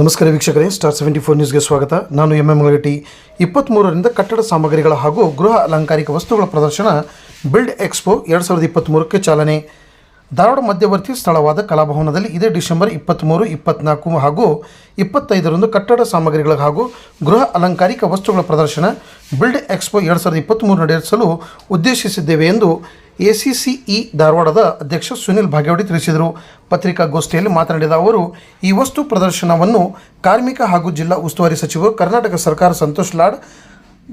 ನಮಸ್ಕಾರ ವೀಕ್ಷಕರೇ star seventy four ನ್ಯೂಸ್ಗೆ ಸ್ವಾಗತ. ನಾನು ಎಂ ಎಂ ಗಟ್ಟಿ ಇಪ್ಪತ್ತ್ಮೂರರಿಂದ ಕಟ್ಟಡ ಸಾಮಗ್ರಿಗಳ ಹಾಗೂ ಗೃಹ ಅಲಂಕಾರಿಕ ವಸ್ತುಗಳ ಪ್ರದರ್ಶನ ಬಿಲ್ಡ್ ಎಕ್ಸ್ಪೋ ಎರಡು ಸಾವಿರದ ಇಪ್ಪತ್ತ್ಮೂರಕ್ಕೆ ಚಾಲನೆ. ಧಾರವಾಡ ಮಧ್ಯವರ್ತಿ ಸ್ಥಳವಾದ ಕಲಾಭವನದಲ್ಲಿ ಇದೇ ಡಿಸೆಂಬರ್ ಇಪ್ಪತ್ತ್ಮೂರು ಇಪ್ಪತ್ತ್ನಾಲ್ಕು ಹಾಗೂ ಇಪ್ಪತ್ತೈದರಂದು ಕಟ್ಟಡ ಸಾಮಗ್ರಿಗಳ ಹಾಗೂ ಗೃಹ ಅಲಂಕಾರಿಕ ವಸ್ತುಗಳ ಪ್ರದರ್ಶನ ಬಿಲ್ಡ್ ಎಕ್ಸ್ಪೋ ಎರಡು ಸಾವಿರದ ಇಪ್ಪತ್ತ್ಮೂರು ನಡೆಸಲು ಉದ್ದೇಶಿಸಿದ್ದೇವೆ ಎಂದು ಎಸಿಸಿಇ ಧಾರವಾಡದ ಅಧ್ಯಕ್ಷ ಸುನಿಲ್ ಭಾಗ್ಯವಡಿ ತಿಳಿಸಿದರು. ಪತ್ರಿಕಾಗೋಷ್ಠಿಯಲ್ಲಿ ಮಾತನಾಡಿದ ಅವರು, ಈ ವಸ್ತು ಪ್ರದರ್ಶನವನ್ನು ಕಾರ್ಮಿಕ ಹಾಗೂ ಜಿಲ್ಲಾ ಉಸ್ತುವಾರಿ ಸಚಿವರು ಕರ್ನಾಟಕ ಸರ್ಕಾರ ಸಂತೋಷ್ ಲಾಡ್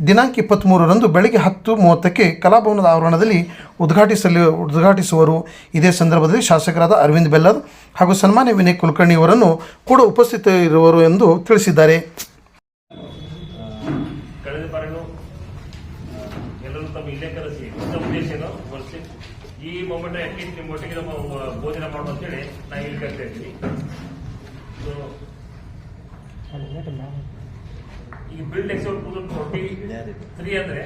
ದಿನಾಂಕ ಇಪ್ಪತ್ತ್ಮೂರರಂದು ಬೆಳಗ್ಗೆ ಹತ್ತು ಮೂವತ್ತಕ್ಕೆ ಕಲಾಭವನದ ಆವರಣದಲ್ಲಿ ಉದ್ಘಾಟಿಸಲು, ಉದ್ಘಾಟಿಸುವರು. ಇದೇ ಸಂದರ್ಭದಲ್ಲಿ ಶಾಸಕರಾದ ಅರವಿಂದ್ ಬೆಲ್ಲದ್ ಹಾಗೂ ಸನ್ಮಾನ್ಯ ವಿನಯ್ ಕುಲಕರ್ಣಿಯವರನ್ನು ಕೂಡ ಉಪಸ್ಥಿತರಿರುವರು ಎಂದು ತಿಳಿಸಿದ್ದಾರೆ. ಈ ಮೊಮೆಂಟ್ ಅಟ್ಲೀಸ್ಟ್ ನಿಮ್ಮ ಒಟ್ಟಿಗೆ ನಮ್ಮ ಭೋಜನ ಮಾಡುವ ಅಂತೇಳಿ ನಾ ಇಲ್ಲಿ ಕರಿತಾ ಇದ್ದೀನಿ. ಸೊ ಈ build ಎಕ್ಸೌಟ್ two thousand twenty three ಅಂದ್ರೆ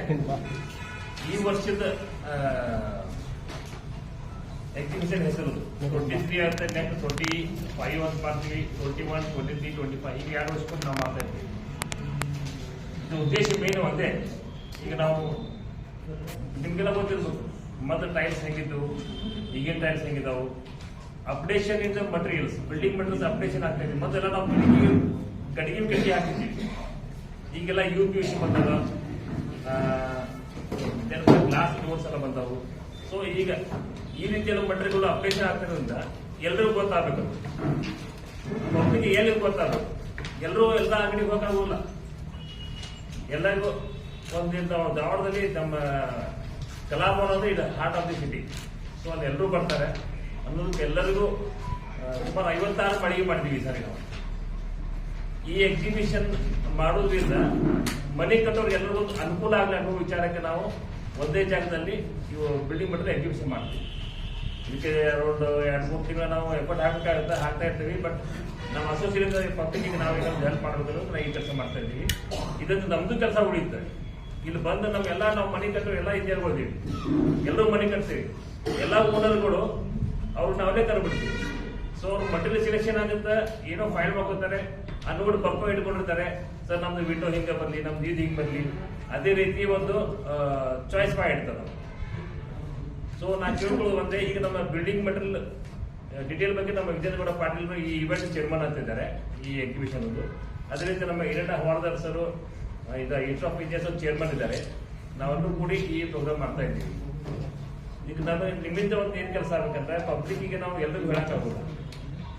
ಈ ವರ್ಷದ ಎಕ್ಸಿಬಿಷನ್ ಹೆಸರು ಟ್ವೆಂಟಿ ತ್ರೀ ಅಂತ ನೆಕ್ಸ್ಟ್ ಟ್ವೆಂಟಿ ಫೈವ್ ಅಂತ ಮಾಡ್ತೀವಿ twenty one twenty three twenty five ಈಗ ಎರಡು ವರ್ಷಕ್ಕೂ ನಾವು ಮಾಡ್ತಾ ಇದ್ದೀವಿ. ಇದು ಉದ್ದೇಶ ಮೇನು ಒಂದೇ. ಈಗ ನಾವು, ನಿಮ್ಗೆಲ್ಲ ಗೊತ್ತಿರ್ಬೇಕು. ಮೊದಲು ಟೈಲ್ಸ್ ಹೆಂಗಿದ್ದು ಈಗಿನ tiles ಹೆಂಗಿದಾವು? Updation in materials building materials updation ಆಗ್ತಾ ಇದೆ ಮೊದಲೆಲ್ಲ ನಾವು ಕಟ್ಟಿಗೆ ಕಟ್ಟಿಗೆ ಕಟ್ಟಿ ಹಾಕಿದ್ದೀವಿ ಈಗೆಲ್ಲ ಯು ಪಿ ಸಿ ಬಂದದ ಗ್ಲಾಸ್ ಡೋರ್ಸ್ ಎಲ್ಲ ಬಂದವು. ಸೊ ಈಗ ಈ ರೀತಿಯ ಮಟೀರಿಯಲ್ ಅಪ್ಡೇಷನ್ ಆಗ್ತಿರೋದ್ರಿಂದ ಎಲ್ರಿಗೂ ಗೊತ್ತಾಗಬೇಕು ಪಬ್ಲಿಕ್ ಎಲ್ಲಿ ಗೊತ್ತಾಗಬೇಕು? ಎಲ್ಲರೂ ಎಲ್ಲ ಅಂಗಡಿಗೆ ಹೋಗಲ್ಲ ಎಲ್ಲರಿಗೂ ಒಂದು ಧಾರವಾಡದಲ್ಲಿ ನಮ್ಮ ಕಲಾಭವನ ಅನ್ನೋದು ಇದು heart of the city so ಅಲ್ಲಿ ಎಲ್ಲರೂ ಬರ್ತಾರೆ. ಅನ್ನೋದಕ್ಕೆ ಎಲ್ಲರಿಗೂ ಸುಮಾರು ಐವತ್ತಾರು ಮಳಿಗೆ ಮಾಡಿದೀವಿ ಸಾರಿ ನಾವು ಈ ಎಕ್ಸಿಬಿಷನ್ ಮಾಡೋದ್ರಿಂದ ಮನೆ ಕಟ್ಟೋರಿಗೆ ಎಲ್ಲರಿಗೂ ಅನುಕೂಲ ಆಗಲಿ ಅನ್ನೋ ವಿಚಾರಕ್ಕೆ ನಾವು ಒಂದೇ ಜಾಗದಲ್ಲಿ ಇವು ಬಿಲ್ಡಿಂಗ್ ಮಟ್ಟದ ಎಕ್ಸಿಬಿಷನ್ ಮಾಡ್ತೀವಿ. ಇದಕ್ಕೆ ಅರೌಂಡ್ ಎರಡು ಮೂರು ತಿಂಗಳು ನಾವು ಎಫರ್ಟ್ ಹಾಕಬೇಕಾಗುತ್ತೆ, ಹಾಕ್ತಾ ಇರ್ತೀವಿ ಬಟ್ ನಮ್ಮ ಅಸೋಸಿಯೇಟ್ ಪಬ್ಲಿಕ್ ನಾವು ಏನಾದ್ರು ಹೆಲ್ಪ್ ಅಂತ ನಾವು ಈ ಕೆಲಸ ಮಾಡ್ತಾ ಇದ್ದೀವಿ. ಇದೊಂದು ನಮ್ದು ಕೆಲಸ ಉಳಿಯುತ್ತೆ. ಇಲ್ಲಿ ಬಂದು ನಮ್ಗೆಲ್ಲ ನಾವು ಮನೆ ಕಟ್ಟೋ ಎಲ್ಲ ಇಂಜಿನಿಯರ್ಗಳಿದ್ದೀವಿ ಎಲ್ಲರೂ ಮನೆ ಕಟ್ತೀವಿ. ಎಲ್ಲ ಓನರ್ಗಳು ಅವ್ರು ನಾವೇ ಕರ್ಬಿಡ್ತೀವಿ. ಸೊ ಅವ್ರು ಮಟೀರಿಯಲ್ ಸೆಲೆಕ್ಷನ್ ಆಗುತ್ತೆ, ಏನೋ ಫೈಲ್ ಮಾಡ್ಕೋತಾರೆ ಅನ್ನೋಡು ಪಕ್ಕ ಇಟ್ಕೊಂಡಿರ್ತಾರೆ. ಸರ್ ನಮ್ದು ವಿಂಡೋ ಹಿಂಗೆ ಬರಲಿ, ನಮ್ದು ಇದು ಹಿಂಗೆ ಬರಲಿ. ಅದೇ ರೀತಿ ಒಂದು ಚಾಯ್ಸ್ ಮಾಡಿಡ್ತಾರೆ ಇಡ್ತಾರೆ ಸೊ ನಾನು ಕೇಳ್ಕೊಳ್ಳೋದು ಒಂದೇ, ಈಗ ನಮ್ಮ ಬಿಲ್ಡಿಂಗ್ ಮೆಟೀರಿಯಲ್ ಡಿಟೇಲ್ ಬಗ್ಗೆ ನಮ್ಮ ವಿಜಯನಗೌಡ ಪಾಟೀಲ್ ಈ ಇವೆಂಟ್ ಚೇರ್ಮನ್ ಅಂತಿದ್ದಾರೆ ಈ ಎಕ್ಸಿಬಿಷನ್ ಒಂದು. ಅದೇ ರೀತಿ ನಮ್ಮ Hireta Havardar sir of engineers chairman ಇದ್ದಾರೆ. ನಾವೆಲ್ಲರೂ ಕೂಡಿ ಈ ಪ್ರೋಗ್ರಾಮ್ ಮಾಡ್ತಾ ಇದ್ದೀವಿ. ಈಗ ನಾನು ನಿಮ್ಮಿಂದ ಒಂದು ಏನ್ ಕೆಲಸ ಆಗ್ಬೇಕಂದ್ರೆ ಪಬ್ಲಿಕ್ಕಿಗೆ ನಾವು ಎಲ್ಲರಿಗೂ ಹೇಳಕ್ಕಾಗೋಲ್ಲ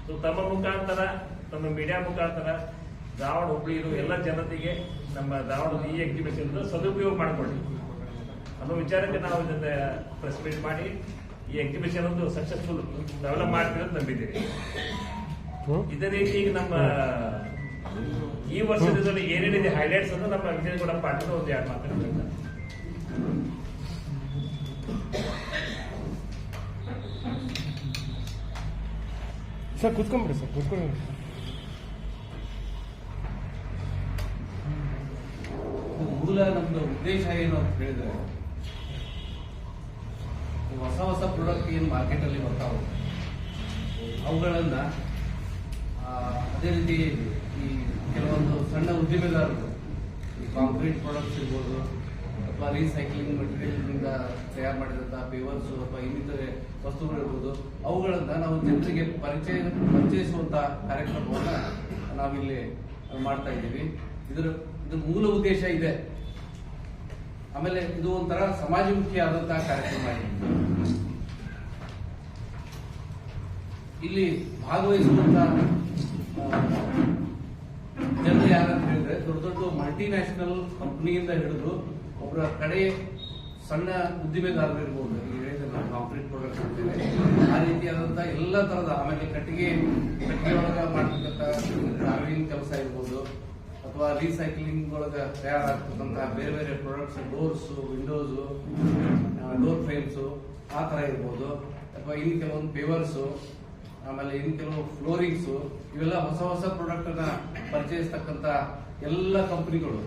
ಸೊ ತಮ್ಮ ಮುಖಾಂತರ ತಮ್ಮ ಮೀಡಿಯಾ ಮುಖಾಂತರ ಧಾರವಾಡ ಇರುವ ಎಲ್ಲ ಜನತೆಗೆ ನಮ್ಮ ಧಾರವಾಡದ ಈ ಎಕ್ಸಿಬಿಷನ್ ಸದುಪಯೋಗ ಮಾಡಿಕೊಳ್ಳಿ. ಅನ್ನೋ ವಿಚಾರಕ್ಕೆ ನಾವು ಇದನ್ನ ಪ್ರೆಸ್ ಮೀಟ್ ಮಾಡಿ ಈ ಎಕ್ಸಿಬಿಷನ್ ಒಂದು ಸಕ್ಸಸ್ಫುಲ್ ಡೆವಲಪ್ ಮಾಡ್ತೀವಿ ಅಂತ ನಂಬಿದ್ದೀವಿ. ಇದೇ ರೀತಿ ಈಗ ನಮ್ಮ ಈ ವರ್ಷದಲ್ಲಿ ಏನೇನಿದೆ ಹೈಲೈಟ್ಸ್ ಅಂತ ನಮ್ಮ ವಿಜಯಗೌಡ ಪಾಟೀಲ್ ಒಂದು ಎರಡು ಮಾತಾಡ್ತಾರೆ ಸರ್ ಕೂತ್ಕೊಂಡ್ಬಿಡಿ ಸರ್ ಕೂತ್ಕೊಂಡು ಮೂಲ ನಮ್ದು ಉದ್ದೇಶ ಏನು ಅಂತ ಹೇಳಿದ್ರೆ ಈ ಹೊಸ ಹೊಸ ಪ್ರಾಡಕ್ಟ್ ಏನು ಮಾರ್ಕೆಟ್ ಅಲ್ಲಿ ಬರ್ತಾವೆ ಅವುಗಳನ್ನ ಅದೇ ರೀತಿ ಈ ಕೆಲವೊಂದು ಸಣ್ಣ ಉದ್ದಿಮೆದಾರರು ಕಾಂಕ್ರೀಟ್ ಪ್ರಾಡಕ್ಟ್ಸ್ ಇರ್ಬೋದು, ಅಥವಾ ರೀಸೈಕ್ಲಿಂಗ್ ಮೆಟೀರಿಯಲ್ನಿಂದ ತಯಾರು ಮಾಡಿದಂತಹ ಪೇವರ್ಸ್ ಅಥವಾ ಇನ್ನಿತರ ವಸ್ತುಗಳು ಇರ್ಬೋದು, ಅವುಗಳನ್ನ ನಾವು ಜನರಿಗೆ ಪರಿಚಯ ಪರಿಚಯಿಸುವಂತಹ ಕಾರ್ಯಕ್ರಮವನ್ನ ನಾವಿಲ್ಲಿ ಮಾಡ್ತಾ ಇದ್ದೀವಿ. ಇದರ, ಇದು ಮೂಲ ಉದ್ದೇಶ ಇದೆ. ಆಮೇಲೆ ಇದು ಒಂಥರ ಸಮಾಜಮುಖಿ ಆದಂತಹ ಕಾರ್ಯಕ್ರಮ ಆಗಿದೆ ಇಲ್ಲಿ ಭಾಗವಹಿಸುವಂತ ಜನರು ಯಾರಂತ ಹೇಳಿದ್ರೆ ದೊಡ್ಡ ದೊಡ್ಡ ಮಲ್ಟಿನ್ಯಾಷನಲ್ ಕಂಪ್ನಿಯಿಂದ ಹಿಡಿದು ಒಬ್ಬರ ಕಡೆ ಸಣ್ಣ ಉದ್ದಿಮೆದಾರರು ಇರ್ಬೋದು. ಹೇಳಿದ್ರೆ ನಾವು ಕಾಂಕ್ರೀಟ್ ಪ್ರಾಡಕ್ಟ್ ಅಂತೇವೆ. ಆ ರೀತಿಯಾದಂಥ ಎಲ್ಲ ತರದ ಆಮೇಲೆ ಕಟ್ಟಿಗೆ ಕಟ್ಟಿಗೆ ಒಳಗ ಮಾಡ್ತಕ್ಕಂಥ ಕೆಲಸ ಇರ್ಬೋದು. ಅಥವಾ ರೀಸೈಕ್ಲಿಂಗ್ ಒಳಗ ತಯಾರಾಗ್ತಕ್ಕಂತಹ ಬೇರೆ ಬೇರೆ products doors windows door frames ಆ ತರ ಇರ್ಬೋದು. ಅಥವಾ ಇನ್ನು ಕೆಲವೊಂದು ಪೇವರ್ಸ್ ಆಮೇಲೆ ಇನ್ನು ಕೆಲವು ಫ್ಲೋರಿಂಗ್ಸ್, ಇವೆಲ್ಲ ಹೊಸ ಹೊಸ ಪ್ರಾಡಕ್ಟ್ ಅನ್ನ ಪರಿಚಯಿಸ್ತಕ್ಕಂತ ಎಲ್ಲ ಕಂಪನಿಗಳು.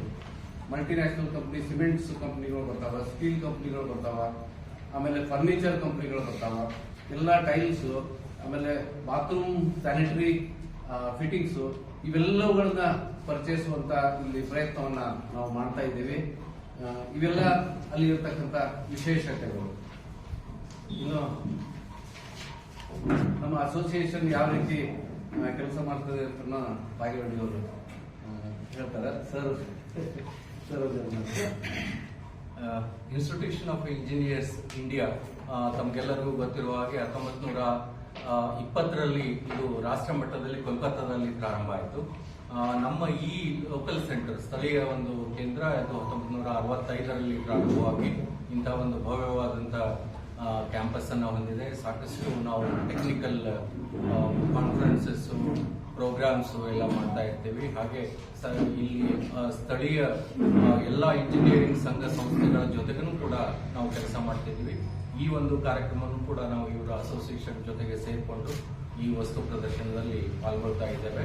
ಮಲ್ಟಿನ್ಯಾಷನಲ್ ಕಂಪನಿ ಸಿಮೆಂಟ್ಸ್ ಕಂಪನಿಗಳು ಬರ್ತಾವ ಸ್ಟೀಲ್ ಕಂಪನಿಗಳು ಬರ್ತಾವ, ಆಮೇಲೆ ಫರ್ನಿಚರ್ ಕಂಪನಿಗಳು ಬರ್ತಾವ. ಎಲ್ಲ ಟೈಲ್ಸ್ ಆಮೇಲೆ ಬಾತ್ರೂಮ್ ಸ್ಯಾನಿಟರಿ ಫಿಟ್ಟಿಂಗ್ಸು ಇವೆಲ್ಲವುಗಳನ್ನ ಪರಿಚಯಿಸುವಂತ ಇಲ್ಲಿ ಪ್ರಯತ್ನವನ್ನ ನಾವು ಮಾಡ್ತಾ ಇದ್ದೀವಿ. ಇವೆಲ್ಲ ಅಲ್ಲಿ ಇರತಕ್ಕಂಥ ವಿಶೇಷತೆಗಳು. ಇನ್ನು ನಮ್ಮ ಅಸೋಸಿಯೇಷನ್ ಯಾವ ರೀತಿ ಕೆಲಸ ಮಾಡ್ತದೆ ಅಂತ ಬಾಗೇವಾಡಿ ಅವರು ಹೇಳ್ತಾರೆ. Sir sir institution of engineers India ತಮಗೆಲ್ಲರಿಗೂ ಗೊತ್ತಿರುವ ಹಾಗೆ ಹತ್ತೊಂಬತ್ತು ನೂರ ಇಪ್ಪತ್ತರಲ್ಲಿ ಇದು ರಾಷ್ಟ್ರ ಮಟ್ಟದಲ್ಲಿ ಕೋಲ್ಕತ್ತಾದಲ್ಲಿ ಪ್ರಾರಂಭ ಆಯಿತು. ನಮ್ಮ ಈ ಲೋಕಲ್ ಸೆಂಟರ್ ಸ್ಥಳೀಯ ಒಂದು ಕೇಂದ್ರ, ಅದು ಹತ್ತೊಂಬತ್ತು ನೂರ ಅರವತ್ತೈದರಲ್ಲಿ ಪ್ರಾರಂಭವಾಗಿ ಇಂಥ ಒಂದು ಭವ್ಯವಾದಂಥ ಕ್ಯಾಂಪಸ್ ಅನ್ನು ಹೊಂದಿದೆ. ಸಾಕಷ್ಟು ನಾವು ಟೆಕ್ನಿಕಲ್ ಕಾನ್ಫರೆನ್ಸಸ್ ಪ್ರೋಗ್ರಾಮ್ಸ್ ಎಲ್ಲ ಮಾಡ್ತಾ ಇರ್ತೀವಿ. ಹಾಗೆ ಇಲ್ಲಿ ಸ್ಥಳೀಯ ಎಲ್ಲ ಇಂಜಿನಿಯರಿಂಗ್ ಸಂಘ ಸಂಸ್ಥೆಗಳ ಜೊತೆಗೂ ಕೂಡ ನಾವು ಕೆಲಸ ಮಾಡ್ತಿದ್ವಿ ಈ ಒಂದು ಕಾರ್ಯಕ್ರಮವನ್ನು ಕೂಡ ನಾವು ಇವರ ಅಸೋಸಿಯೇಷನ್ ಜೊತೆಗೆ ಸೇರಿಕೊಂಡು ಈ ವಸ್ತು ಪ್ರದರ್ಶನದಲ್ಲಿ ಪಾಲ್ಗೊಳ್ತಾ ಇದ್ದೇವೆ.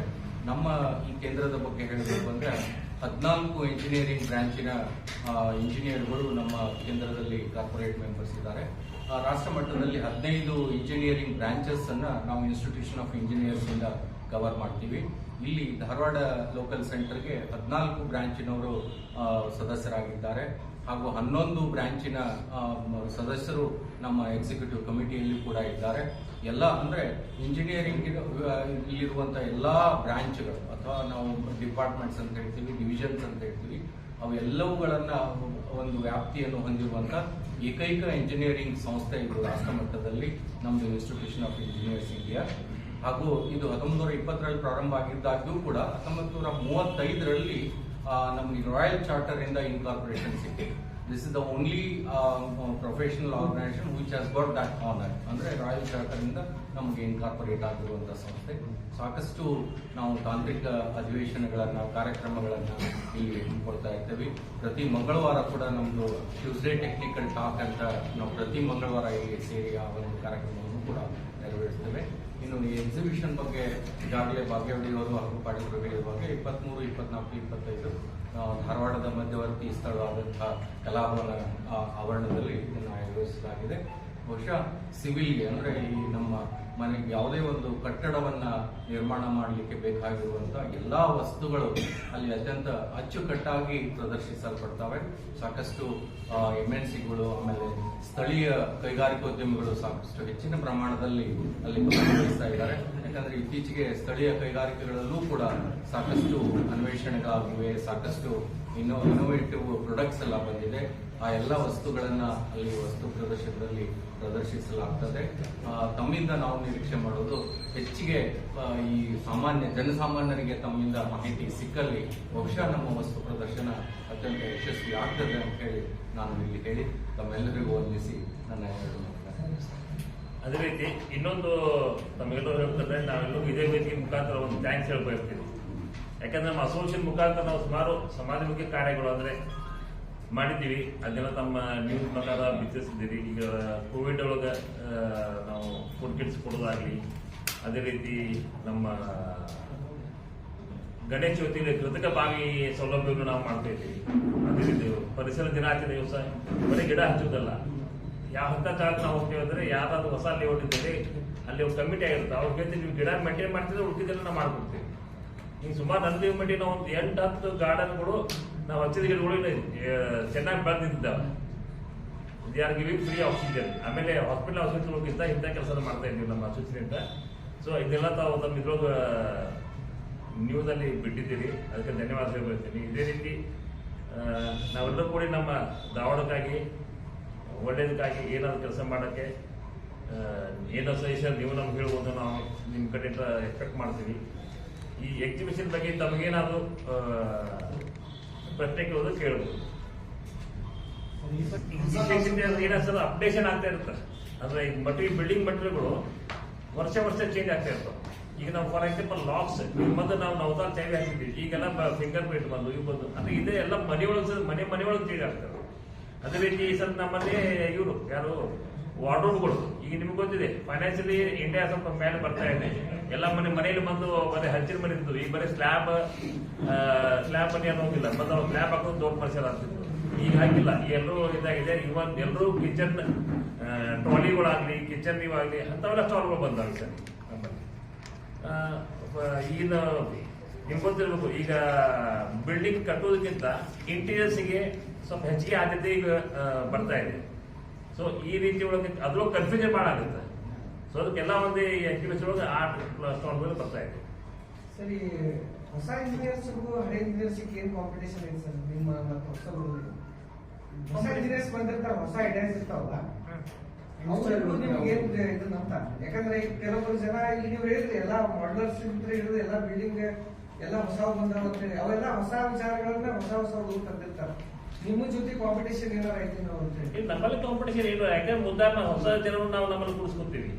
ನಮ್ಮ ಈ ಕೇಂದ್ರದ ಬಗ್ಗೆ ಹೇಳಬೇಕು ಅಂದ್ರೆ ಹದಿನಾಲ್ಕು ಇಂಜಿನಿಯರಿಂಗ್ ಬ್ರಾಂಚಿನ ಇಂಜಿನಿಯರ್ಗಳು ನಮ್ಮ ಕೇಂದ್ರದಲ್ಲಿ ಕಾರ್ಪೊರೇಟ್ ಮೆಂಬರ್ಸ್ ಇದ್ದಾರೆ. ರಾಷ್ಟ್ರ ಮಟ್ಟದಲ್ಲಿ ಹದಿನೈದು ಇಂಜಿನಿಯರಿಂಗ್ ಬ್ರಾಂಚಸ್ ಅನ್ನ ನಾವು ಇನ್ಸ್ಟಿಟ್ಯೂಷನ್ ಆಫ್ ಇಂಜಿನಿಯರ್ಸ್ ಇಂದ ಕವರ್ ಮಾಡ್ತೀವಿ. ಇಲ್ಲಿ ಧಾರವಾಡ ಲೋಕಲ್ ಸೆಂಟರ್ಗೆ ಹದಿನಾಲ್ಕು ಬ್ರಾಂಚಿನವರು ಸದಸ್ಯರಾಗಿದ್ದಾರೆ. ಹಾಗೂ ಹನ್ನೊಂದು ಬ್ರಾಂಚಿನ ಸದಸ್ಯರು ನಮ್ಮ ಎಕ್ಸಿಕ್ಯೂಟಿವ್ ಕಮಿಟಿಯಲ್ಲಿ ಕೂಡ ಇದ್ದಾರೆ. ಎಲ್ಲ ಅಂದ್ರೆ ಇಂಜಿನಿಯರಿಂಗ್ ಇಲ್ಲಿರುವಂತ ಎಲ್ಲ ಬ್ರಾಂಚ್ಗಳು ಅಥವಾ ನಾವು ಡಿಪಾರ್ಟ್ಮೆಂಟ್ಸ್ ಅಂತ ಹೇಳ್ತೀವಿ ಡಿವಿಷನ್ಸ್ ಅಂತ ಹೇಳ್ತೀವಿ, ಅವೆಲ್ಲವುಗಳನ್ನು ಒಂದು ವ್ಯಾಪ್ತಿಯನ್ನು ಹೊಂದಿರುವಂತ ಏಕೈಕ ಇಂಜಿನಿಯರಿಂಗ್ ಸಂಸ್ಥೆ ಇದು ರಾಷ್ಟ್ರ ಮಟ್ಟದಲ್ಲಿ, ನಮ್ದು ಇನ್ಸ್ಟಿಟ್ಯೂಷನ್ ಆಫ್ ಇಂಜಿನಿಯರ್ಸ್ ಇಂಡಿಯಾ ಹಾಗೂ ಇದು ಹತ್ತೊಂಬತ್ತು ನೂರ ಇಪ್ಪತ್ತರಲ್ಲಿ ಪ್ರಾರಂಭ ಆಗಿದ್ದಾಗ್ಯೂ ಕೂಡ ಹತ್ತೊಂಬತ್ತು ನೂರ ಮೂವತ್ತೈದರಲ್ಲಿ ನಮಗೆ ನಮ್ಗೆ ರಾಯಲ್ ಚಾರ್ಟರ್ ಇಂದ ಇನ್ಕಾರ್ಪೊರೇಷನ್ ಸಿಕ್ಕಿದೆ. This is the only professional organisation which has got that honour ಅಂದ್ರೆ ರಾಯಲ್ ಚಾರ್ಟರ್ ಇಂದ ನಮಗೆ ಇನ್ಕಾರ್ಪೊರೇಟ್ ಆಗಿರುವಂತಹ ಸಂಸ್ಥೆ. ಸಾಕಷ್ಟು ನಾವು ತಾಂತ್ರಿಕ ಅಧಿವೇಶನಗಳನ್ನ, ಕಾರ್ಯಕ್ರಮಗಳನ್ನ ಇಲ್ಲಿ ಹಮ್ಮಿಕೊಳ್ತಾ ಇರ್ತೇವೆ. ಪ್ರತಿ ಮಂಗಳವಾರ ಕೂಡ ನಮ್ದು ಟ್ಯೂಸ್ಡೇ ಟೆಕ್ನಿಕಲ್ ಟಾಕ್ ಅಂತ ನಾವು ಪ್ರತಿ ಮಂಗಳವಾರ ಇಲ್ಲಿ ಸೇರಿ ಆ ಒಂದು ಕಾರ್ಯಕ್ರಮವನ್ನು ಕೂಡ ನೆರವೇರಿಸ್ತೇವೆ ಇನ್ನು ಈ ಎಕ್ಸಿಬಿಷನ್ ಬಗ್ಗೆ ಈಗಾಗಲೇ ಭಾಗ್ಯವಾಡಿಯವರು ಹಾಗೂ ಪಾಟೀಲ್ ಬಗ್ಗೆ ಇಪ್ಪತ್ಮೂರು, ಇಪ್ಪತ್ನಾಲ್ಕು, ಇಪ್ಪತ್ತೈದು ಧಾರವಾಡದ ಮಧ್ಯವರ್ತಿ ಸ್ಥಳವಾದಂಥ ಕಲಾಭವನ ಆವರಣದಲ್ಲಿ ಇದನ್ನು ಆಯೋಜಿಸಲಾಗಿದೆ. ಬಹುಶಃ ಸಿವಿಲ್ಗೆ ಅಂದ್ರೆ ಈ ನಮ್ಮ ಮನೆಗೆ ಯಾವುದೇ ಒಂದು ಕಟ್ಟಡವನ್ನ ನಿರ್ಮಾಣ ಮಾಡಲಿಕ್ಕೆ ಬೇಕಾಗಿರುವಂತಹ ಎಲ್ಲಾ ವಸ್ತುಗಳು ಅಲ್ಲಿ ಅತ್ಯಂತ ಅಚ್ಚುಕಟ್ಟಾಗಿ ಪ್ರದರ್ಶಿಸಲ್ಪಡ್ತವೆ. ಸಾಕಷ್ಟು ಎಂ ಎನ್ ಸಿಗಳು ಆಮೇಲೆ ಸ್ಥಳೀಯ ಕೈಗಾರಿಕೋದ್ಯಮಿಗಳು ಸಾಕಷ್ಟು ಹೆಚ್ಚಿನ ಪ್ರಮಾಣದಲ್ಲಿ ಅಲ್ಲಿ ಭಾಗವಹಿಸ್ತಾ ಇದ್ದಾರೆ. ಯಾಕಂದ್ರೆ ಇತ್ತೀಚೆಗೆ ಸ್ಥಳೀಯ ಕೈಗಾರಿಕೆಗಳಲ್ಲೂ ಕೂಡ ಸಾಕಷ್ಟು ಅನ್ವೇಷಣೆಗಳಾಗಿವೆ, ಸಾಕಷ್ಟು ಇನ್ನೋ ಇನೋವೇಟಿವ್ ಪ್ರೊಡಕ್ಟ್ಸ್ ಎಲ್ಲ ಬಂದಿದೆ. ಆ ಎಲ್ಲ ವಸ್ತುಗಳನ್ನ ಅಲ್ಲಿ ವಸ್ತು ಪ್ರದರ್ಶನದಲ್ಲಿ ಪ್ರದರ್ಶಿಸಲಾಗ್ತದೆ ತಮ್ಮಿಂದ ನಾವು ನಿರೀಕ್ಷೆ ಮಾಡೋದು ಹೆಚ್ಚಿಗೆ ಈ ಸಾಮಾನ್ಯ ಜನಸಾಮಾನ್ಯರಿಗೆ ತಮ್ಮಿಂದ ಮಾಹಿತಿ ಸಿಕ್ಕಲ್ಲಿ ಬಹುಶಃ ನಮ್ಮ ವಸ್ತು ಪ್ರದರ್ಶನ ಅತ್ಯಂತ ಯಶಸ್ವಿ ಆಗ್ತದೆ ಅಂತ ಹೇಳಿ ನಾನು ಇಲ್ಲಿ ಹೇಳಿ ತಮ್ಮೆಲ್ಲರಿಗೂ ವಂದಿಸಿ ನನ್ನ ಎರಡು. ಅದೇ ರೀತಿ ಇನ್ನೊಂದು ತಮಗೆಲ್ಲರೂ ಹೇಳ್ತಾರೆ ನಾವೆಲ್ಲರೂ ಇದೇ ವೇದಿಕೆ ಮುಖಾಂತರ ಒಂದು ಥ್ಯಾಂಕ್ಸ್ ಹೇಳ ಯಾಕಂದ್ರೆ ನಮ್ಮ ಅಸೋಸಿಯೇಷನ್ ಮುಖಾಂತರ ನಾವು ಸುಮಾರು ಸಮಾಜಮುಖಿ ಕಾರ್ಯಗಳು ಅಂದ್ರೆ ಮಾಡಿದ್ದೀವಿ. ಅದೆಲ್ಲ ತಮ್ಮ ನ್ಯೂಸ್ ಪ್ರಕಾರ ಬಿತ್ತಿಸಿದ್ದೀರಿ ಈಗ ಕೋವಿಡ್ ಒಳಗೆ ನಾವು ಫುಡ್ ಕಿಟ್ಸ್ ಕೊಡೋದಾಗಲಿ ಅದೇ ರೀತಿ ನಮ್ಮ ಗಣೇಶ ಚೌತಿಯಲ್ಲಿ ಕೃತಕ ಬಾವಿ ಸೌಲಭ್ಯವನ್ನು ನಾವು ಮಾಡ್ತಾ ಇದ್ದೀವಿ. ಅದೇ ರೀತಿ ಪರಿಸರ ದಿನಾಚರಣೆ ದಿವಸ, ಬರೀ ಗಿಡ ಹಚ್ಚೋದಲ್ಲ ಯಾವ ಹಂತ ಕಾಲಕ್ಕೆ ನಾವು ಹೋಗ್ತೇವೆ ಅಂದ್ರೆ ಯಾರಾದ್ರೂ ಹೊಸ ಲೇಔಟ್ ಇದ್ದರೆ ಅಲ್ಲಿ ಒಂದು ಕಮಿಟಿ ಆಗಿರುತ್ತೆ. ಅವ್ರ ಜೊತೆ ನೀವು ಗಿಡ ಮೇಂಟೈನ್ ಮಾಡ್ತಿದ್ರೆ ಉಳಿದಿದ್ದೆಲ್ಲ ನಾವು ಮಾಡ್ಕೊಡ್ತೀವಿ. ನೀವು ಸುಮಾರು ನಂದಿ ಮಟ್ಟಿ ನಾವು ಒಂದು ಎಂಟು ಹತ್ತು ಗಾರ್ಡನ್ಗಳು ನಾವು ಹಚ್ಚಿದ ಗಿಡಗಳು ಚೆನ್ನಾಗಿ ಬೆಳೆದಿದ್ದಾವೆ they are giving free oxygen ಆಮೇಲೆ ಹಾಸ್ಪಿಟಲ್ ಆಸ್ಪತ್ರೆಗಳಿಂದ ಇಂಥ ಕೆಲಸ ಮಾಡ್ತಾ ಇದ್ದೀವಿ ನಮ್ಮ ಅಸೋಸಿಯೇಟ್ ಸೊ ಇದೆಲ್ಲ ತಾವು ನಮ್ಮ ಇದ್ರೊಳಗೆ ನ್ಯೂಸಲ್ಲಿ ಬಿಟ್ಟಿದ್ದೀರಿ. ಅದಕ್ಕೆ ಧನ್ಯವಾದ ಹೇಳ್ತೀನಿ ಇದೇ ರೀತಿ ನಾವೆಲ್ಲರೂ ಕೂಡಿ ನಮ್ಮ ಧಾರವಾಡಕ್ಕಾಗಿ ಒಳ್ಳೇದಕ್ಕಾಗಿ ಏನಾದ್ರು ಕೆಲಸ ಮಾಡೋಕ್ಕೆ ಏನೋ ಸಜೆಷನ್ ನೀವು ನಮ್ಗೆ ಹೇಳ್ಬೋದು, ನಾವು ನಿಮ್ಮ ಕಡೆಯಿಂದ ಎಕ್ಸ್ಪೆಕ್ಟ್ ಮಾಡ್ತೀವಿ. ಈ ಎಕ್ಸಿಬಿಷನ್ ಬಗ್ಗೆ ತಮಗೇನಾದ್ರು ಆ, ಪ್ರಶ್ನೆ ಕೇಳೋದು ಕೇಳ್ಬೋದು ಏನಾಗ್ತದೆ ಅಪ್ಡೇಷನ್ ಆಗ್ತಾ ಇರುತ್ತೆ. ಅಂದ್ರೆ ಈಗ ಮಟೀರಿಯಲ್ ಬಿಲ್ಡಿಂಗ್ ಮಟೀರಿಯಲ್ಗಳು ವರ್ಷ ವರ್ಷ ಚೇಂಜ್ ಆಗ್ತಾ ಇರ್ತವೆ. ಈಗ ನಾವು ಫಾರ್ ಎಕ್ಸಾಂಪಲ್ ಲಾಕ್ಸ್ ಮೊದಲು ನಾವು ನವತಾರ ಚೇಂಜ್ ಹಾಕಿದ್ವಿ ಈಗೆಲ್ಲ ಫಿಂಗರ್ ಪ್ರಿಂಟ್ ಬಂದು ಇವು ಬಂದು. ಅಂದ್ರೆ ಇದೇ ಎಲ್ಲ ಮನೆ ಒಳಗೆ ಮನೆ ಮನೆ ಒಳಗೆ ಚೇಂಜ್ ಆಗ್ತವೆ ಅದೇ ರೀತಿ ಸಲ ನಮ್ಮಲ್ಲಿ ಇವರು ಯಾರು? ವಾರ್ಡ್ರೋಬ್ಗಳು ಈಗ ನಿಮ್ಗೆ ಗೊತ್ತಿದೆ ಫೈನಾನ್ಷಿಯಲಿ ಇಂಡಿಯಾ ಸ್ವಲ್ಪ ಮೇಲೆ ಬರ್ತಾ ಇದೆ. ಎಲ್ಲ ಮನೆ, ಮನೆಯಲ್ಲಿ ಬಂದು ಬರೀ ಹಂಚಿನ ಮನೆ ಇದ್ದು, ಈಗ ಬರೀ ಸ್ಲ್ಯಾಬ್ ಸ್ಲ್ಯಾಬ್ ಮನೆ ಅನ್ನೋಂಗಿಲ್ಲ ಮೊದಲು ಸ್ಲ್ಯಾಬ್ ಹಾಕೋದು ದೊಡ್ಡ ಮನುಷ್ಯರ ಈಗ ಹಾಗಿಲ್ಲ ಎಲ್ಲರೂ ಇದಾಗಿದೆ. ಇವನ್ ಎಲ್ಲರೂ ಕಿಚನ್ ಟ್ರಾಲಿಗಳಾಗ್ಲಿ ಕಿಚನ್ ಇವಾಗಲಿ ಅಂಥವೆಲ್ಲ ಸ್ಟಾಲ್ಗಳು ಬಂದಾವೆ ಸರ್, ನಮ್ಮಲ್ಲಿ. ಈಗಿನ ನಿಮ್ಗೆ ಗೊತ್ತಿರ್ಬೇಕು, ಈಗ ಬಿಲ್ಡಿಂಗ್ ಕಟ್ಟೋದಕ್ಕಿಂತ ಇಂಟೀರಿಯರ್ಸ್ಗೆ ಸ್ವಲ್ಪ ಹೆಚ್ಚಿಗೆ ಆದ್ಯತೆ ಈಗ ಬರ್ತಾ ಇದೆ. ಸೊ ಈ ರೀತಿ ಒಳಗೆ ಅದ್ರೊಳಗೆ ಕನ್ಫ್ಯೂಷನ್ ಭಾಳ ಆಗುತ್ತೆ ಸೊ ಅದಕ್ಕೆಲ್ಲ ಒಂದು ಎಕ್ಸಿಬಿಷನ್ ಒಳಗೆ ಆ ಸ್ಟಾಲ್ಗಳು ಬರ್ತಾ ಇದೆ. ಸರಿ ಹೊಸ ಇಂಜಿನಿಯರ್ಸ್ಗೂ ಹಳೆ ಇಂಜಿನಿಯರ್ಸ್ ಏನ್ ಕಾಂಪಿಟೇಷನ್ ಇದೆ ಸರ್? ನಿಮ್ಮ ಮತ್ತು ಹೊಸ ಇಂಜಿನಿಯರ್ಸ್ ಬಂದಿರ್ತಾರೆ ಹೊಸ ಐಡಿಯಾಸ್ ಇರ್ತಾವಲ್ಲ? ಅವರೆಲ್ಲರೂ ನಿಮ್ಗೆ ಏನ್ ಇದು ಅಂತ. ಯಾಕಂದ್ರೆ ಈಗ ಕೆಲವೊಂದು ಜನ ಇಲ್ಲಿ ನೀವು ಹೇಳಿದ್ರಿ ಎಲ್ಲ ಮಾಡಲರ್ಸ್ ಹಿಡಿದು ಎಲ್ಲ ಬಿಲ್ಡಿಂಗ್ ಎಲ್ಲ ಹೊಸ ಬಂದಾವ ಅಂತ ಹೇಳಿ. ಅವೆಲ್ಲ ಹೊಸ ವಿಚಾರಗಳನ್ನ ಹೊಸ ಹೊಸ ಹುಡುಗರು ತಂದಿರ್ತಾರ. ನಿಮ್ಮ ಜೊತೆ ಕಾಂಪಿಟೇಷನ್ ಏನಾರ ಐತಿ ನಾವು ಅಂತ ಹೇಳಿ. ನಮ್ಮಲ್ಲಿ ಕಾಂಪಿಟೇಷನ್ ಏನು ಯಾಕಂದ್ರೆ ಮುದ್ದಾರ ಹೊಸ ಜನರು ನಾವು ನಮ್ಮಲ್ಲಿ ಕೂಡಿಸ್ಕೊತೀವಿ.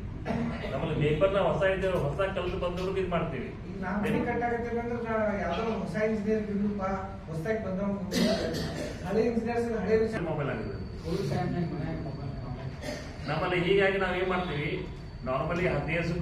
ನಮ್ಮಲ್ಲಿ ಲೇಬರ್ನ ಹೊಸ ಇದ್ದೇವೆ ಹೊಸ ಕಲ್ತು ಬಂದವರು ಇದು ಮಾಡ್ತೀವಿ. ಈಗ ನಾ ಮನೆ ಕಟ್ಟಾಗತ್ತೇವೆ ಅಂದ್ರೆ ನಾ ಯಾವ್ದೋ ಹೊಸ ಇಂಜಿನಿಯರ್ ಬಿಡುಪ್ಪ ಹೊಸದಾಗಿ ಬಂದವ ಹಳೆ ಇಂಜಿನಿಯರ್ಸ್ ಹಳೆ ಮೊಬೈಲ್ ಆಗಿದೆ. ನಮ್ಮಲ್ಲಿ ಹೀಗಾಗಿ ನಾವೇನ್ ಏನ್ ಮಾಡ್ತೀವಿ ನಾರ್ಮಲಿ ಹದಿನೈದು